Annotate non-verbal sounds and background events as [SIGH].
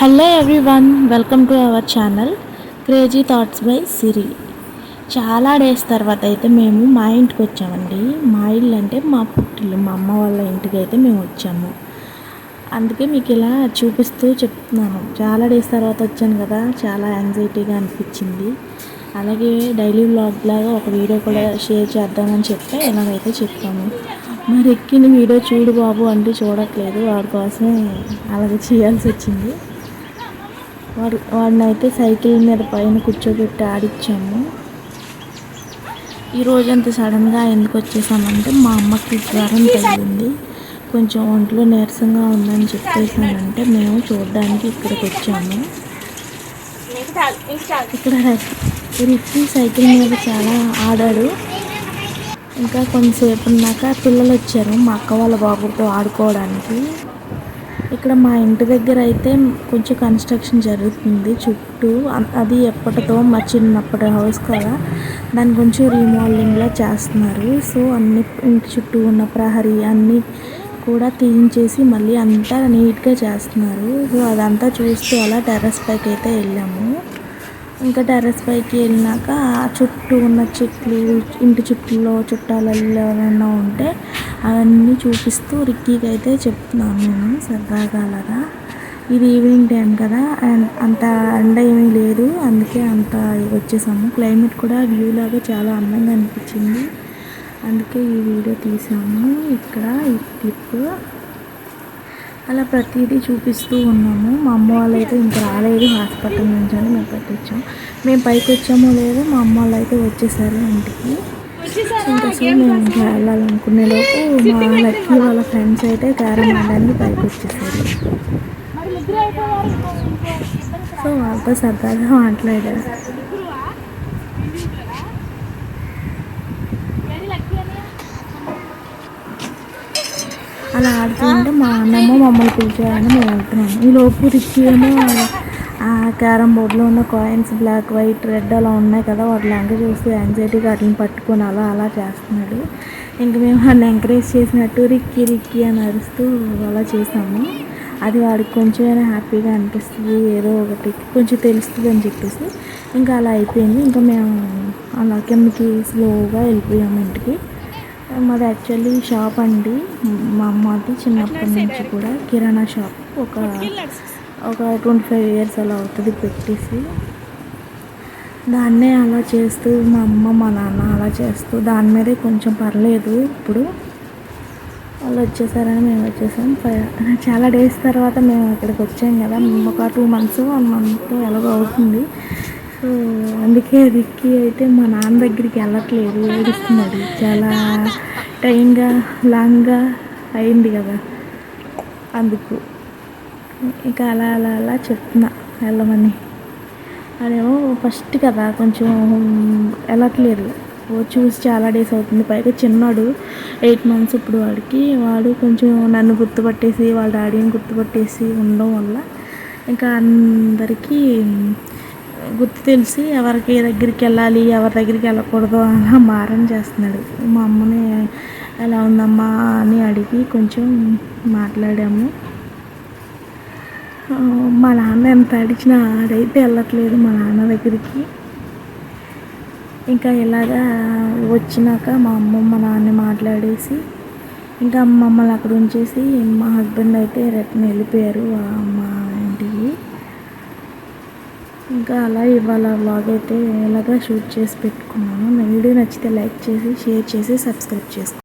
Hello everyone welcome to our channel crazy thoughts by Siri చాలా days తర్వాత అయితే మేము మా ఇంటికి వచ్చామండి. మా ఇల్లు అంటే మా పుట్టిల్లు మా అమ్మ వాళ్ళ ఇంటికి అయితే మేము వచ్చాము. అందుకే మీకు ఇలా చూపిస్తూ చెప్తున్నాను. చాలా డేస్ తర్వాత వచ్చాను కదా చాలా యాంగ్జైటీగా అనిపించింది. అలాగే డైలీ వ్లాగ్ లాగా ఒక వీడియో కూడా షేర్ చేద్దామని చెప్తే ఇలాగైతే చెప్పాము. మరి ఎక్కిన వీడియో చూడు బాబు అంటూ చూడట్లేదు వాడి కోసమే అలాగే చేయాల్సి వచ్చింది. వాడు వాడిని అయితే సైకిల్ మీద పైన కూర్చోబెట్టి ఆడిచ్చాము ఈ రోజంతా సడన్గా ఎందుకు వచ్చేసామంటే మా అమ్మకి జ్వరం తగిలింది. కొంచెం ఒంట్లో నీరసంగా ఉందని చెప్పేసానంటే మేము చూడడానికి ఇక్కడికి వచ్చాము. ఇక్కడ రిక్కి సైకిల్ మీద చాలా ఆడాడు. ఇంకా కొంతసేపు ఉన్నాక పిల్లలు వచ్చారు. మా అక్క వాళ్ళ బాబుతో ఆడుకోవడానికి. ఇక్కడ మా ఇంటి దగ్గర అయితే కొంచెం కన్స్ట్రక్షన్ జరుగుతుంది. చుట్టూ అది ఎప్పటితో మా చిన్నప్పటి హౌస్ కదా. దాని కొంచెం రీమోడలింగ్లో చేస్తున్నారు. సో అన్ని ఇంటి చుట్టూ ఉన్న ప్రహరీ అన్నీ కూడా తీయించేసి మళ్ళీ అంతా నీట్గా చేస్తున్నారు. సో అదంతా చూస్తూ అలా టెర్రస్ పైకి అయితే వెళ్ళాము. ఇంకా టెర్రస్ పైకి వెళ్ళినాక చుట్టూ ఉన్న చెట్లు ఇంటి చుట్టూలో చుట్టాలలో ఎవరైనా ఉంటే అవన్నీ చూపిస్తూ రిక్కీకి అయితే చెప్తున్నాను నేను సరదాగా అలాగా. ఇది ఈవినింగ్ టైం కదా అండ్ అంత ఎండ ఏమీ లేదు అందుకే అంత వచ్చేసాము. క్లైమేట్ కూడా వ్యూ లాగా చాలా అందంగా అనిపించింది. అందుకే ఈ వీడియో తీసాము. ఇక్కడ ఈ క్లిప్. అలా ప్రతిదీ చూపిస్తూ ఉన్నాము. మా అమ్మ వాళ్ళు అయితే ఇంకా రాలేదు హాస్పిటల్ నుంచి అని మేము పెట్టించాం. మేము పైకి వచ్చామో లేదో మా అమ్మ వాళ్ళు అయితే వచ్చేసారు ఇంటికి. ఇంకా సో మేము ఇంకా వెళ్ళాలనుకునే లోపు మా లక్కీ వాళ్ళ ఫ్రెండ్స్ అయితే క్యారం ఆడడానికి పైకి వచ్చేసారు. సో వాళ్ళతో సరదాగా మాట్లాడారు. అలా ఆడుతుంటే మా అన్నమ్మ మమ్మల్ని పిలిచారని మేము వెళ్తున్నాము ఈ లోపు రిక్కి ఏమో క్యారం క్యారమ్ బోర్డులో ఉన్న కాయిన్స్ బ్లాక్ వైట్ రెడ్ అలా ఉన్నాయి కదా వాటి లాంగ్వేజ్ చూస్తూ యాంగ్జైటీగా వాటిని పట్టుకొని అలా అలా చేస్తున్నాడు. ఇంక మేము వాడిని ఎంకరేజ్ చేసినట్టు రిక్కి రిక్కి అని అరుస్తూ అలా చేసాము. అది వాడికి కొంచెం హ్యాపీగా అనిపిస్తుంది ఏదో ఒకటి కొంచెం తెలుస్తుంది అని చెప్పేసి. ఇంకా అలా అయిపోయింది. ఇంకా మేము అలా కిందకి స్లోగా వెళ్ళిపోయాము ఇంటికి. మాది యాక్చువల్లీ షాప్ అండి. మా అమ్మది చిన్నప్పటి నుంచి కూడా కిరాణా షాప్ ఒక ఒక ట్వంటీ ఫైవ్ ఇయర్స్ అలా అవుతుంది పెట్టేసి. దాన్నే అలా చేస్తూ మా అమ్మ మా నాన్న అలా చేస్తూ దాని మీదే కొంచెం పర్లేదు ఇప్పుడు. వాళ్ళు వచ్చేసారని మేము వచ్చేసాం. [LAUGHS] చాలా డేస్ తర్వాత మేము ఇక్కడికి వచ్చాం కదా. ఒక టూ మంత్స్ వన్ మంత్ ఎలాగో అవుతుంది. సో అందుకే రిక్కి అయితే మా నాన్న దగ్గరికి వెళ్ళట్లేదు ఏడుస్తున్నాడు. చాలా టైంగా లాంగ్గా అయింది కదా. అందుకు. ఇంకా అలా అలా అలా చెప్తున్నా వెళ్ళమని. అదేమో ఫస్ట్ కదా కొంచెం వెళ్ళట్లేదు. చూసి చాలా డేస్ అవుతుంది. పైగా చిన్నాడు ఎయిట్ మంత్స్ ఇప్పుడు వాడికి. వాడు కొంచెం నన్ను గుర్తుపట్టేసి వాళ్ళ డాడీని గుర్తుపట్టేసి ఉండడం వల్ల ఇంకా అందరికీ గుర్తు తెలిసి ఎవరికి దగ్గరికి వెళ్ళాలి ఎవరి దగ్గరికి వెళ్ళకూడదు అలా మారం చేస్తున్నాడు. మా అమ్మని ఎలా ఉందమ్మా అని అడిగి కొంచెం మాట్లాడాము. మా నాన్న ఎంత అడిచినా ఆడైతే వెళ్ళట్లేదు మా నాన్న దగ్గరికి. ఇంకా ఇలాగా వచ్చినాక మా అమ్మ మా నాన్న మాట్లాడేసి ఇంకా మమ్మల్ని అక్కడ ఉంచేసి మా హస్బెండ్ అయితే రిటర్న్ వెళ్ళిపోయారు మా ఇంటికి. ఇంకా అలా ఇవాళ వ్లాగ్ అయితే ఎలాగా షూట్ చేసి పెట్టుకున్నాను. నా వీడియో నచ్చితే లైక్ చేసి షేర్ చేసి సబ్స్క్రైబ్ చేసుకోండి